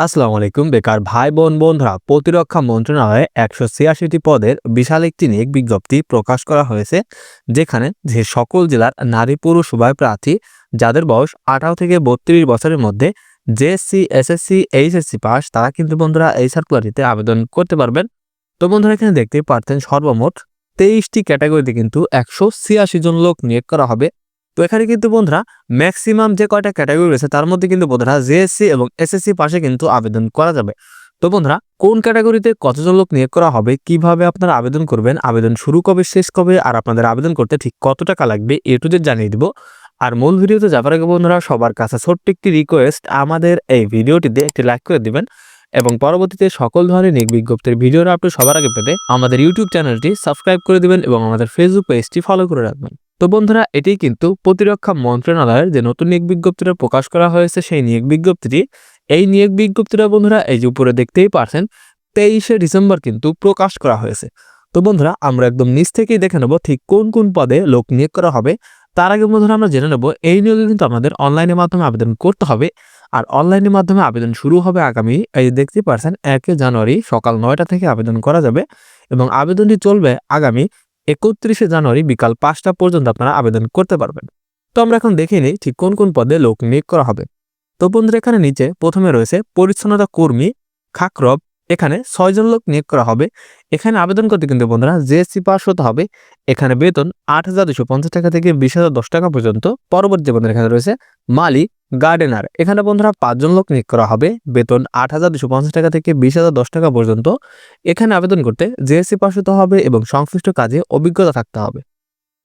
আসসালামু আলাইকুম, বেকার ভাই, বোন, বন্ধুরা। প্রতিরক্ষা মন্ত্রণালয়ে একশো ছিয়াশিটি পদের বিশাল একটি নিয়োগ বিজ্ঞপ্তি প্রকাশ করা হয়েছে, যেখানে যে সকল জেলার নারী পুরুষ উভয় প্রার্থী, যাদের বয়স আঠারো থেকে বত্রিশ বছরের মধ্যে জেএসসি এসএসসি এইচএসসি পাস, তারা কিন্তু বন্ধুরা এই সার্কুলারিতে আবেদন করতে পারবেন। তো বন্ধুরা, এখানে দেখতেই পারতেন সর্বমোট তেইশটি ক্যাটাগরিতে কিন্তু একশো ছিয়াশি জন লোক নিয়োগ করা হবে। তো এখানে কিন্তু বন্ধুরা ম্যাক্সিমাম যে কয়টা ক্যাটাগরি রয়েছে, তার মধ্যে কিন্তু বন্ধুরা জেএসসি এবং এসএসসি পাশে কিন্তু আবেদন করা যাবে। তো বন্ধুরা কোন ক্যাটাগরিতে কতজন লোক নিয়োগ করা হবে, কীভাবে আপনারা আবেদন করবেন, আবেদন শুরু কবে, শেষ কবে, আর আপনাদের আবেদন করতে ঠিক কত টাকা লাগবে, এ টু জানিয়ে দিব। আর মূল ভিডিওতে যাবার আগে বন্ধুরা সবার কাছে ছোট্ট একটি রিকোয়েস্ট আমাদের এই ভিডিওটিতে একটি লাইক করে দিবেন এবং পরবর্তীতে সকল ধরনের নিয়োগ বিজ্ঞপ্তির ভিডিওর আপনি সবার আগে পেতে আমাদের ইউটিউব চ্যানেলটি সাবস্ক্রাইব করে দিবেন এবং আমাদের ফেসবুক পেজটি ফলো করে রাখবেন। তো বন্ধুরা এটি কিন্তু প্রতিরক্ষা মন্ত্রণালয়ের যে নতুন নিয়োগ বিজ্ঞপ্তিটা প্রকাশ করা হয়েছে সেই নিয়োগ বিজ্ঞপ্তিটি। এই নিয়োগ বিজ্ঞপ্তিটা বন্ধুরা, এই যে উপরে দেখতেই পারছেন, তেইশে ডিসেম্বর কিন্তু প্রকাশ করা হয়েছে। তো বন্ধুরা, আমরা একদম নিচ থেকেই দেখে নেব ঠিক কোন কোন পদে লোক নিয়োগ করা হবে। তার আগে বন্ধুরা, আমরা জেনে নেব, এই নিয়োগে কিন্তু আমাদের অনলাইনের মাধ্যমে আবেদন করতে হবে। আর অনলাইনের মাধ্যমে আবেদন শুরু হবে আগামী, এই যে দেখতে পারছেন, একে জানুয়ারি সকাল নয়টা থেকে আবেদন করা যাবে। এবং আবেদনটি চলবে আগামী একত্রিশে জানুয়ারি বিকাল পাঁচটা পর্যন্ত আপনারা আবেদন করতে পারবেন। তো আমরা এখন দেখে নিই ঠিক কোন কোন পদে লোক নিয়োগ করা হবে। তো বন্ধুরা, এখানে নিচে প্রথমে রয়েছে পরিচ্ছন্নতা কর্মী, খাকরব, এখানে ছয়জন লোক নিয়োগ করা হবে। এখানে আবেদন করতে কিন্তু বন্ধুরা জিএসসি পাস হতে হবে। এখানে বেতন আট টাকা থেকে বিশ টাকা পর্যন্ত। পরবর্তী বন্ধুরা এখানে রয়েছে মালি গার্ডেনার। এখানে বন্ধুরা পাঁচজন লোক নিয়োগ করা হবে। বেতন আট হাজার দুশো পঞ্চাশ টাকা থেকে বিশ হাজার দশ টাকা পর্যন্ত। এখানে আবেদন করতে জিএসসি পাশ হতে হবে এবং সংশ্লিষ্ট কাজে অভিজ্ঞতা থাকতে হবে।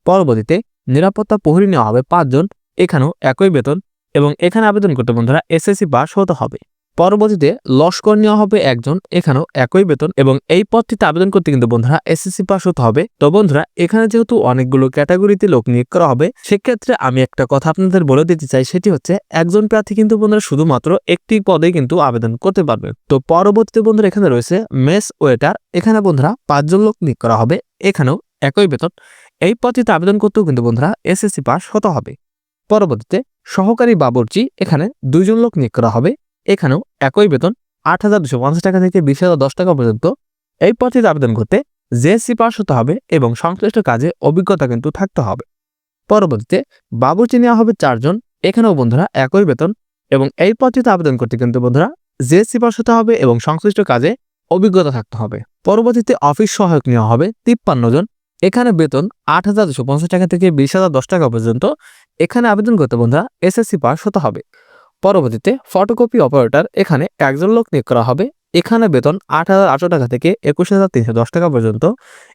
পরবর্তীতে নিরাপত্তা প্রহরী নেওয়া হবে পাঁচজন। এখানেও একই বেতন এবং এখানে আবেদন করতে বন্ধুরা এসএসসি পাশ হতে হবে। পরবর্তীতে লস্কর নেওয়া হবে একজন, এখানেও একই বেতন এবং এই পদটিতে আবেদন করতে কিন্তু বন্ধুরা এসএসসি পাস হতে হবে। তো বন্ধুরা, এখানে যেহেতু অনেকগুলো ক্যাটাগরিতে লোক নিয়োগ করা হবে, সেক্ষেত্রে আমি একটা কথা আপনাদের বলে দিতে চাই, সেটি হচ্ছে একজন প্রার্থী কিন্তু বন্ধুরা শুধুমাত্র একটি পদে কিন্তু আবেদন করতে পারবে। তো পরবর্তীতে বন্ধুরা এখানে রয়েছে মেস ওয়েটার, এখানে বন্ধুরা পাঁচজন লোক নিয়োগ করা হবে, এখানেও একই বেতন। এই পদটিতে আবেদন করতেও কিন্তু বন্ধুরা এসএসসি পাস হতে হবে। পরবর্তীতে সহকারী বাবরচি, এখানে দুইজন লোক নিয়োগ করা হবে এখানেও একই বেতন আট হাজার দুশো পঞ্চাশ টাকা থেকে বিশ হাজার দশ টাকা পর্যন্ত। এই পদটিতে আবেদন করতে জেএসসি পাস হতে হবে এবং সংশ্লিষ্ট কাজে অভিজ্ঞতা কিন্তু থাকতে হবে। পরবর্তীতে বাবুর্চি নেওয়া হবে চারজন, এখানেও বন্ধুরা একই বেতন এবং এই পদটিতে আবেদন করতে কিন্তু বন্ধুরা জেএসসি পাস হতে হবে এবং সংশ্লিষ্ট কাজে অভিজ্ঞতা থাকতে হবে। পরবর্তীতে অফিস সহায়ক নেওয়া হবে তিপ্পান্ন জন, এখানে বেতন আট হাজার দুশো পঞ্চাশ টাকা থেকে বিশ হাজার দশ টাকা পর্যন্ত। এখানে আবেদন করতে বন্ধুরা এসএসসি পাস হতে হবে। পরবর্তীতে ফটোকপি অপারেটর এখানে একজন লোক নিয়োগ করা হবে। এখানে বেতন আট হাজার আটশো টাকা থেকে একুশ হাজার তিনশো দশ টাকা পর্যন্ত।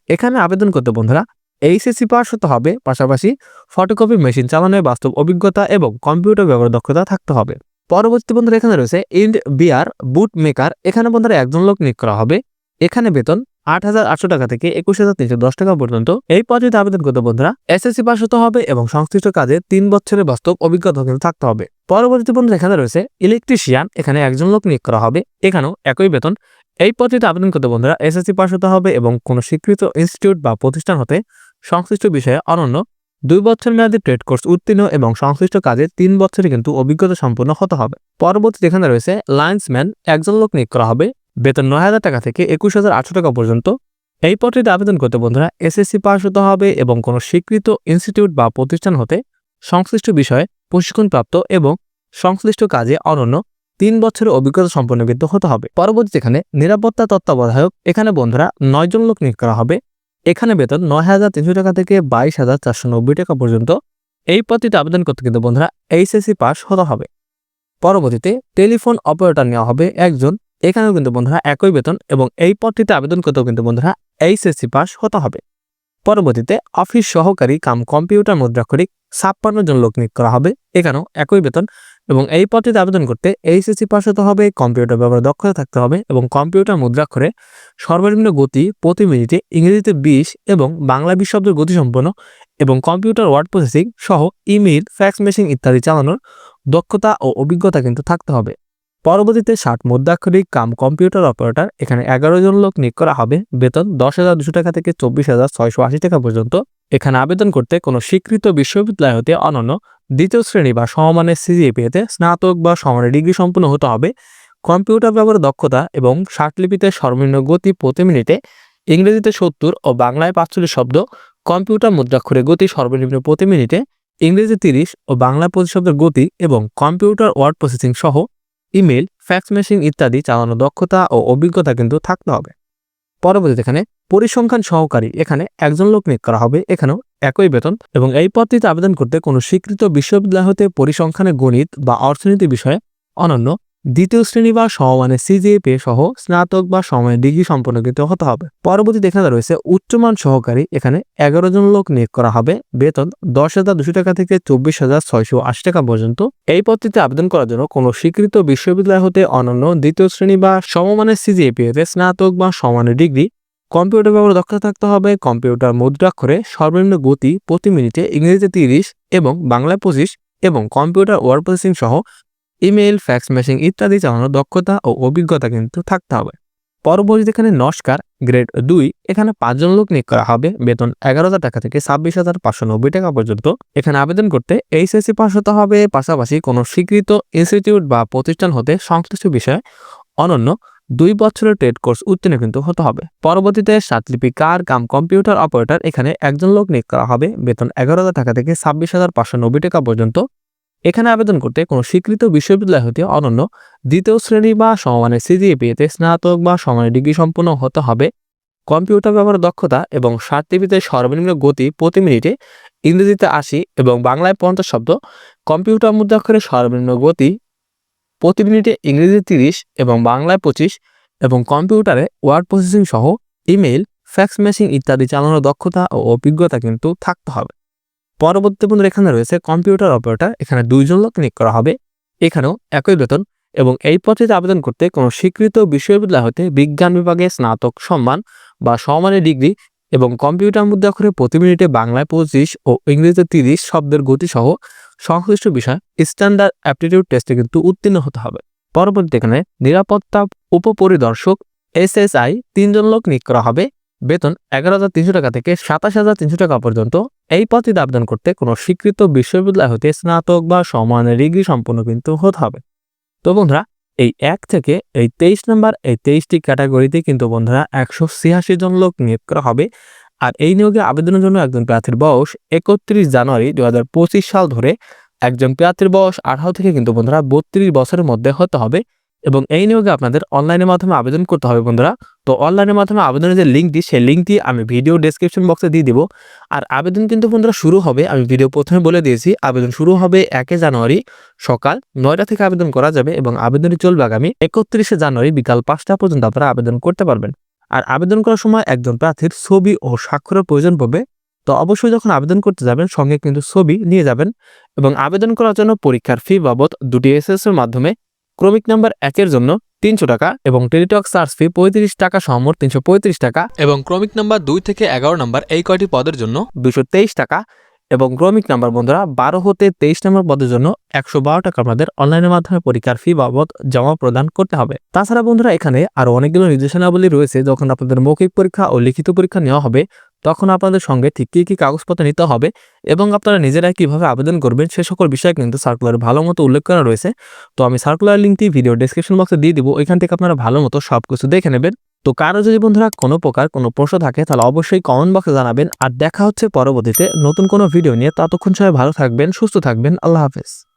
এখানে আবেদন করতে বন্ধুরা এইচএসসি পাস হতে হবে, পাশাপাশি ফটোকপি মেশিন চালানোর বাস্তব অভিজ্ঞতা এবং কম্পিউটার ব্যবহার দক্ষতা থাকতে হবে। পরবর্তী বন্ধুরা এখানে রয়েছে ইন্ড বিয়ার বুট মেকার এখানে বন্ধুরা একজন লোক নিয়োগ করা হবে। এখানে বেতন আট হাজার আটশো টাকা থেকে একুশ হাজার তিনশো দশ টাকা পর্যন্ত। এই পদটিতে আবেদন করতে বন্ধুরা, এসএসসি পাস হতে হবে এবং সংশ্লিষ্ট কাজে তিন বছরের বাস্তব অভিজ্ঞতা কিন্তু থাকতে হবে। পরবর্তী বন্ধুরা এখানে রয়েছে ইলেকট্রিশিয়ান, এখানে একজন লোক নিয়োগ করা হবে, এখানেও একই বেতন। এই পদটিতে আবেদন করতে বন্ধুরা, এসএসসি পাস হতে হবে এবং কোনো স্বীকৃত ইনস্টিটিউট বা প্রতিষ্ঠান হতে সংশ্লিষ্ট বিষয়ে অনন্য দুই বছর মেয়াদী ট্রেড কোর্স উত্তীর্ণ এবং সংশ্লিষ্ট কাজে তিন বছরে কিন্তু অভিজ্ঞতা সম্পন্ন হতে হবে। পরবর্তীতে এখানে রয়েছে লাইন্সম্যান, একজন লোক নিয়োগ করা হবে বেতন নয় হাজার টাকা থেকে একুশ হাজার আটশো টাকা পর্যন্ত। এই পদটিতে আবেদন করতে বন্ধুরা এসএসসি পাস হতে হবে এবং কোনো স্বীকৃত ইনস্টিটিউট বা প্রতিষ্ঠান হতে সংশ্লিষ্ট বিষয়ে প্রশিক্ষণপ্রাপ্ত এবং সংশ্লিষ্ট কাজে অনন্য তিন বছরের অভিজ্ঞতা সম্পন্ন কিন্তু হতে হবে। পরবর্তীতে এখানে নিরাপত্তা তত্ত্বাবধায়ক, এখানে বন্ধুরা নয় জন লোক নিয়োগ করা হবে। এখানে বেতন নয় হাজার তিনশো টাকা থেকে বাইশ হাজার চারশো নব্বই টাকা পর্যন্ত। এই পদটিতে আবেদন করতে কিন্তু বন্ধুরা এইচএসসি পাস হতে হবে। পরবর্তীতে টেলিফোন অপারেটর নেওয়া হবে একজন এখানেও কিন্তু বন্ধুরা একই বেতন এবং এই পদটিতে আবেদন করতেও কিন্তু বন্ধুরা এইচএসসি পাস হতে হবে। পরবর্তীতে অফিস সহকারী কাম কম্পিউটার মুদ্রাক্ষরিক ছাপ্পান্ন জন লোক নিয়োগ করা হবে, এখানেও একই বেতন এবং এই পদটিতে আবেদন করতে এইচএসসি পাস হতে হবে, কম্পিউটার ব্যবহার দক্ষতা থাকতে হবে এবং কম্পিউটার মুদ্রাক্ষরে সর্বনিম্ন গতি প্রতি মিনিটে ইংরেজিতে বিশ এবং বাংলা বিশ শব্দের গতিসম্পন্ন এবং কম্পিউটার ওয়ার্ড প্রসেসিং সহ ইমেইল, ফ্যাক্স মেশিন ইত্যাদি চালানোর দক্ষতা ও অভিজ্ঞতা কিন্তু থাকতে হবে। পরবর্তীতে ষাট মুদ্রাক্ষরিক কাম কম্পিউটার অপারেটর, এখানে এগারো জন লোক নিয়োগ করা হবে। বেতন দশ হাজার দুশো টাকা থেকে চব্বিশ হাজার ছয়শো আশি টাকা পর্যন্ত। এখানে আবেদন করতে কোনো স্বীকৃত বিশ্ববিদ্যালয় হতে অনন্য দ্বিতীয় শ্রেণি বা সমমানের সিজিএপিএতে স্নাতক বা সমানের ডিগ্রি সম্পূর্ণ হতে হবে। কম্পিউটার ব্যবহারের দক্ষতা এবং ষাটলিপিতে সর্বনিম্ন গতি প্রতি মিনিটে ইংরেজিতে সত্তর ও বাংলায় পাঁচচল্লিশ শব্দ, কম্পিউটার মুদ্রাক্ষরে গতি সর্বনিম্ন প্রতি মিনিটে ইংরেজি তিরিশ ও বাংলা প্রতিশব্দের গতি এবং কম্পিউটার ওয়ার্ড প্রসেসিং সহ ইমেল ফ্যাক্স মেশিন ইত্যাদি চালানোর দক্ষতা ও অভিজ্ঞতা কিন্তু থাকতে হবে। পরবর্তীতে এখানে পরিসংখ্যান সহকারী, এখানে একজন লোক নিয়োগ করা হবে। এখানেও একই বেতন এবং এই পদটিতে আবেদন করতে কোনো স্বীকৃত বিশ্ববিদ্যালয় হতে পরিসংখ্যানে গণিত বা অর্থনীতি বিষয়ে অনন্য দ্বিতীয় শ্রেণি বা সমমানের সিজিএপি সহ স্নাতক বা সময়ের ডিগ্রি সম্পন্ন কিন্তু হতে হবে। পরবর্তীতে এখানে রয়েছে উচ্চমান সহকারী। এখানে এগারো জন লোক নিয়োগ করা হবে। বেতন দশ হাজার দুশো টাকা থেকে চব্বিশ হাজার ছয়শো আশি টাকা পর্যন্ত। এই পদটিতে আবেদন করার জন্য কোনো স্বীকৃত বিশ্ববিদ্যালয় হতে অনন্য দ্বিতীয় শ্রেণি বা সমমানের সিজিএপি হতে স্নাতক বা সমানের ডিগ্রি। কম্পিউটার ব্যবহার দক্ষতা থাকতে হবে। কম্পিউটার মুদ্রাক্ষরে সর্বনিম্ন গতি প্রতি মিনিটে ইংরেজিতে তিরিশ এবং বাংলায় পঁচিশ এবং কম্পিউটার ওয়ার্ড প্রসেসিং সহ ইমেল ফ্যাক্স মেশিং ইত্যাদি চালানোর দক্ষতা ও অভিজ্ঞতা কিন্তু থাকতে হবে। পরবর্তীতে এখানে নস্কার গ্রেড দুই, এখানে পাঁচজন লোক নিয়োগ করা হবে। বেতন এগারো হাজার টাকা থেকে ছাব্বিশ হাজার পাঁচশো নব্বই টাকা পর্যন্ত। এখানে আবেদন করতে এইচএসসি পাস হতে হবে। পাশাপাশি কোনো স্বীকৃত ইনস্টিটিউট বা প্রতিষ্ঠান হতে সংশ্লিষ্ট বিষয়ে অনন্য দুই বছরের ট্রেড কোর্স উত্তীর্ণ কিন্তু হতে হবে। পরবর্তীতে সাতলিপিকার কাম কম্পিউটার অপারেটর, এখানে একজন লোক নিয়োগ করা হবে। বেতন এগারো হাজার টাকা থেকে ছাব্বিশ হাজার পাঁচশো নব্বই টাকা পর্যন্ত। এখানে আবেদন করতে কোনো স্বীকৃত বিশ্ববিদ্যালয় হতে অনন্য দ্বিতীয় শ্রেণি বা সমমানের সিজিএপিএতে স্নাতক বা সমানের ডিগ্রি সম্পন্ন হতে হবে। কম্পিউটার ব্যবহার দক্ষতা এবং টিভিতে সর্বনিম্ন গতি প্রতি মিনিটে ইংরেজিতে আশি এবং বাংলায় পঞ্চাশ শব্দ, কম্পিউটার মুদ্রাক্ষরে সর্বনিম্ন গতি প্রতি মিনিটে ইংরেজি তিরিশ এবং বাংলায় পঁচিশ এবং কম্পিউটারে ওয়ার্ড প্রসেসিং সহ ইমেইল, ফ্যাক্স মেশিন ইত্যাদি চালানোর দক্ষতা ও অভিজ্ঞতা কিন্তু থাকতে হবে। পরবর্তী বন্ধুরা এখানে রয়েছে কম্পিউটার অপারেটর। এখানে দুইজন লোক নিয়োগ করা হবে। এখানেও একই বেতন এবং এই পদ্ধতিতে আবেদন করতে কোনো স্বীকৃত বিশ্ববিদ্যালয় হতে বিজ্ঞান বিভাগে স্নাতক সম্মান বা সমানের ডিগ্রি এবং কম্পিউটার মুদ্রাক্ষরে প্রতি মিনিটে বাংলায় পঁচিশ ও ইংরেজিতে তিরিশ শব্দের গতি সহ সংশ্লিষ্ট বিষয় স্ট্যান্ডার্ড অ্যাপটিটিউড টেস্টে কিন্তু উত্তীর্ণ হতে হবে। পরবর্তী এখানে নিরাপত্তা উপপরিদর্শক এসএসআই তিনজন লোক নিয়োগ করা হবে। বেতন এগারো হাজার তিনশো টাকা থেকে সাতাশ হাজার তিনশো টাকা পর্যন্ত। এই পদটিতে আবেদন করতে কোনো স্বীকৃত বিশ্ববিদ্যালয় হতে স্নাতক বা সমানের ডিগ্রি সম্পন্ন কিন্তু হতে হবে। তো বন্ধুরা, এই এক থেকে এই তেইশ নম্বর, এই তেইশটি ক্যাটাগরিতে কিন্তু বন্ধুরা একশো ছিয়াশি জন লোক নিয়োগ করা হবে। আর এই নিয়োগে আবেদনের জন্য একজন প্রার্থীর বয়স একত্রিশ জানুয়ারি দু হাজার পঁচিশ সাল ধরে। একজন প্রার্থীর বয়স আঠারো থেকে কিন্তু বন্ধুরা বত্রিশ বছরের মধ্যে হতে হবে। এবং এই নিয়োগে আপনাদের অনলাইনের মাধ্যমে আবেদন করতে হবে বন্ধুরা। তো অনলাইনের মাধ্যমে আবেদনের যে লিঙ্কটি সেই লিঙ্কটি আমি ভিডিও ডেসক্রিপশন বক্সে দিয়ে দিব। আর আবেদন কিন্তু বন্ধুরা শুরু হবে, আমি ভিডিও প্রথমে বলে দিয়েছি, আবেদন শুরু হবে একে জানুয়ারি সকাল নয়টা থেকে আবেদন করা যাবে এবং আবেদনটি চলবে আগামী একত্রিশে জানুয়ারি বিকাল পাঁচটা পর্যন্ত আপনারা আবেদন করতে পারবেন। আর আবেদন করার সময় একজন প্রার্থীর ছবি ও স্বাক্ষরের প্রয়োজন পড়বে। তো অবশ্যই যখন আবেদন করতে যাবেন, সঙ্গে কিন্তু ছবি নিয়ে যাবেন এবং আবেদন করার জন্য পরীক্ষার ফি বাবদ দুটি এসএস এর মাধ্যমে ক্রমিক নাম্বার একের জন্য তিনশো টাকা এবং টেলিটক সার্চ ফি পঁয়ত্রিশ টাকা সমর তিনশো পঁয়ত্রিশ টাকা এবং ক্রমিক নাম্বার দুই থেকে এগারো নাম্বার এই কয়টি পদের জন্য দুশো তেইশ টাকা এবং ক্রমিক নাম্বার বন্ধুরা বারো হতে তেইশ নম্বর পদের জন্য একশো বারো টাকা আপনাদের অনলাইনের মাধ্যমে পরীক্ষার ফি বাবদ জমা প্রদান করতে হবে। তাছাড়া বন্ধুরা এখানে আরও অনেকগুলো নির্দেশনাবলী রয়েছে যখন আপনাদের মৌখিক পরীক্ষা ও লিখিত পরীক্ষা নেওয়া হবে। তখন আপনাদের সঙ্গে ঠিক কী কী কাগজপত্র নিতে হবে এবং আপনারা নিজেরাই কীভাবে আবেদন করবেন সে সকল বিষয়ে কিন্তু সার্কুলারে ভালো মতো উল্লেখ করা রয়েছে। তো আমি সার্কুলার লিঙ্কটি ভিডিও ডেসক্রিপশন বক্সে দিয়ে দিব, ওইখান থেকে আপনারা ভালো মতো সব কিছু দেখে নেবেন। তো কারও যদি বন্ধুরা কোনো প্রকার কোনো প্রশ্ন থাকে তাহলে অবশ্যই কমেন্ট বক্সে জানাবেন। আর দেখা হচ্ছে পরবর্তীতে নতুন কোনো ভিডিও নিয়ে, ততক্ষণ সবাই ভালো থাকবেন, সুস্থ থাকবেন, আল্লাহ হাফেজ।